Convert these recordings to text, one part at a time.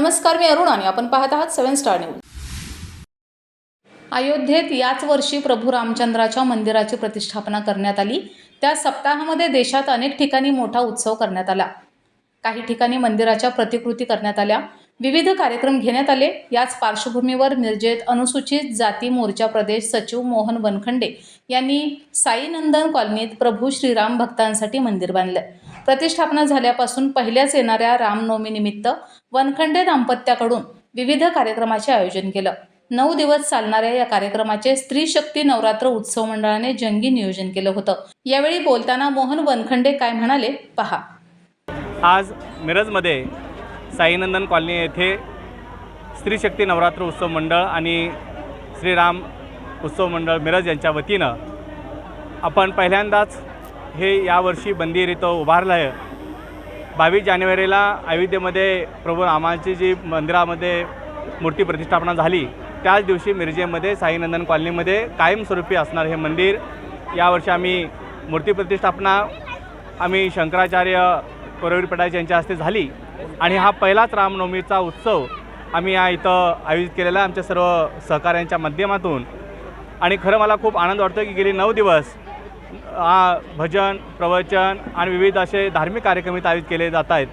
नमस्कार मी अरुण आणि आपण पाहत आहात सेवन स्टार न्यूज. अयोध्येत याच वर्षी प्रभू रामचंद्राच्या मंदिराची प्रतिष्ठापना करण्यात आली. त्या सप्ताहामध्ये देशात अनेक ठिकाणी मोठा उत्सव करण्यात आला. काही ठिकाणी मंदिराच्या प्रतिकृती करण्यात आल्या. विविध कार्यक्रम घेण्यात आले. याच पार्श्वभूमीवर निर्जेत अनुसूचित जाती मोर्चा प्रदेश सचिव मोहन वनखंडे यांनी साईनंदन कॉलनीत प्रभू श्रीराम भक्तांसाठी मंदिर बांधलं. प्रतिष्ठापना झाल्यापासून पहिल्याच येणाऱ्या रामनवमीनिमित्त वनखंडे दाम्पत्याकडून विविध कार्यक्रमाचे आयोजन केलं. नऊ दिवस चालणाऱ्या या कार्यक्रमाचे स्त्री शक्ती नवरात्र उत्सव मंडळाने जंगी नियोजन केलं होतं. यावेळी बोलताना मोहन वनखंडे काय म्हणाले पहा. आज मिरजमध्ये साईनंदन कॉलनी येथे स्त्री शक्ती नवरात्र उत्सव मंडळ आणि श्रीराम उत्सव मंडळ मिरज यांच्या वतीनं आपण पहिल्यांदाच हे यावर्षी मंदिर इथं उभारलं आहे बावीस जानेवारीला अयोध्येमध्ये प्रभू रामाची जी मंदिरामध्ये मूर्ती प्रतिष्ठापना झाली त्याच दिवशी मिरजेमध्ये साईनंदन कॉलनीमध्ये कायमस्वरूपी असणार हे मंदिर. यावर्षी आम्ही मूर्ती प्रतिष्ठापना आम्ही शंकराचार्य कोरवीर यांच्या हस्ते झाली. आणि हा पहिलाच रामनवमीचा उत्सव आम्ही या इथं आयोजित केलेला आहे आमच्या सर्व सहकाऱ्यांच्या माध्यमातून. आणि खरं मला खूप आनंद वाटतो की गेली नऊ दिवस भजन प्रवचन आणि विविध असे धार्मिक कार्यक्रम इथं आयोजित केले जात आहेत.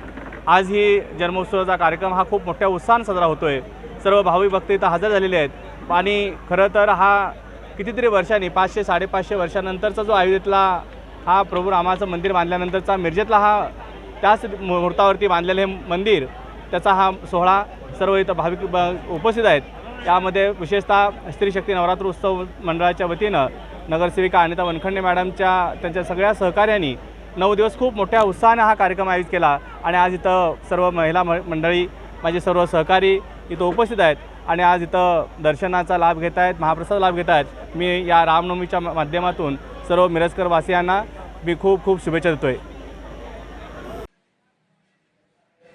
आज ही जन्मोत्सवाचा कार्यक्रम हा खूप मोठ्या उत्साहानं साजरा होतो आहे सर्व भाविक भक्त इथं हजर झालेले आहेत. आणि खरं तर हा कितीतरी वर्षांनी पाचशे साडेपाचशे वर्षानंतरचा जो अयोध्येतला हा प्रभू रामाचं मंदिर बांधल्यानंतरचा मिरजेतला हा त्याच मुहूर्तावरती बांधलेलं हे मंदिर त्याचा हा सोहळा सर्व इथं भाविक ब उपस्थित आहेत. यामध्ये विशेषतः स्त्री शक्ती नवरात्र उत्सव मंडळाच्या वतीनं नगरसेविका अनिता वनखंडे मॅडमच्या त्यांच्या सगळ्या सहकार्यांनी नऊ दिवस खूप मोठ्या उत्साहाने हा कार्यक्रम आयोजित केला. आणि आज इथं सर्व महिला म मंडळी माझे सर्व सहकारी इथं उपस्थित आहेत. आणि आज इथं दर्शनाचा लाभ घेत आहेत महाप्रसाद लाभ घेत आहेत. मी या रामनवमीच्या माध्यमातून सर्व मिरजकर वासियांना मी खूप खूप शुभेच्छा देतोय.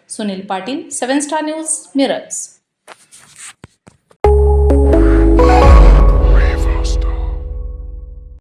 Sunil Patil seven star news Miraj.